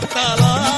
ಭಕ್ತಲಾ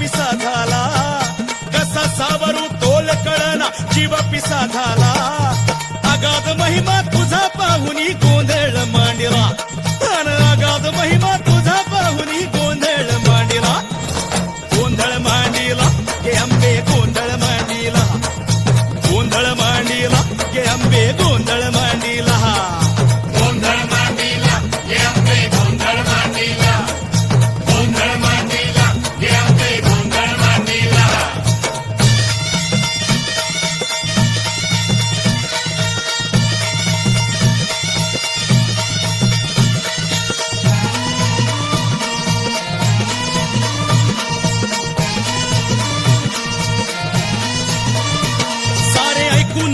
पिसा झाला. कसा सावरू तोल कळना जीव पिसा झाला. अगाध महिमा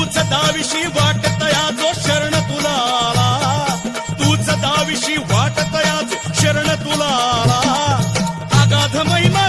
तूच दाविशी वाटतया जो शरण तुला आला तूच दाविशी वाटतया जो शरण तुला आला अगाध महिमा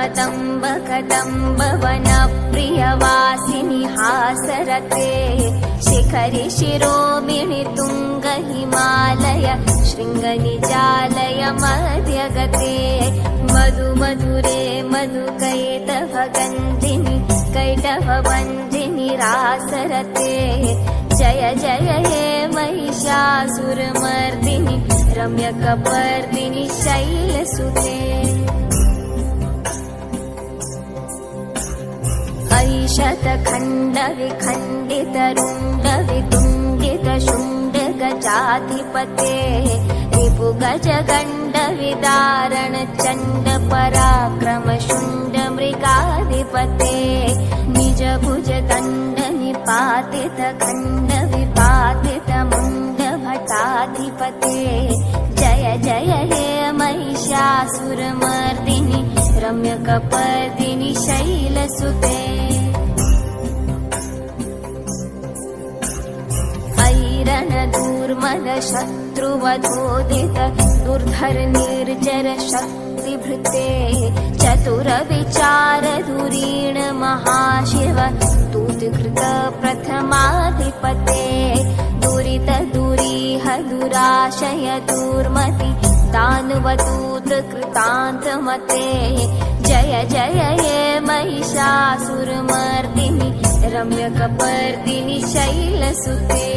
मतम्ब कदम्ब वनप्रियवासिनि हासरते शिखरि शिरोमिणि तुङ्ग हिमालय शृङ्गनिजालय मध्यगते। मधु मधुरे मधुकैटभ गन्धिनि कैटभवन्दिनि रासरते जय जय हे महिषासुरमर्दिनि रम्यकपर्दिनि शैलसुते ऐशतखण्डविखण्डितरुण्डवितुण्डितशुण्डगजाधिपते रिपुगजगण्डविदारण चण्ड पराक्रम शुण्ड मृगाधिपते निज भुज दण्ड निपातित खण्ड विपातित मुण्ड भटाधिपते जय जय हे महिषासुरमर्दिनि रम्यकपर्दिनि शैलसुते ऐरणदूर्मद शत्रुवधोदित दुर्धर निर्जर शक्तिभृते चतुरविचार धुरीण महाशिव स्तुतिकृत प्रथमाधिपते। दुरित दुरीह दुराशय दुर्मति दानवदूत कृतान्तमते जय जय हे महिषासुरमर्दिनि रम्यकपर्दिनि शैलसुते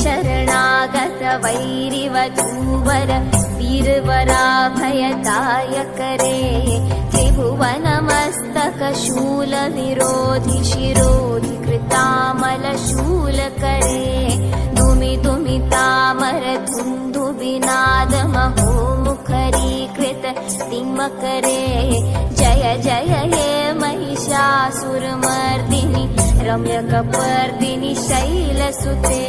शरणागत वैरिवधूवर वीरवराभयदायकरे त्रिभुवनमस्तक शूलविरोधि शिरोधि कृतामलशूलकरे दुमि दुमि तामर धुन्धु विनाद महो मुखरीकृत तिमकरे जय जय हे महिषासुरमर्दिनि रम्यकपर्दिनि शैलसुते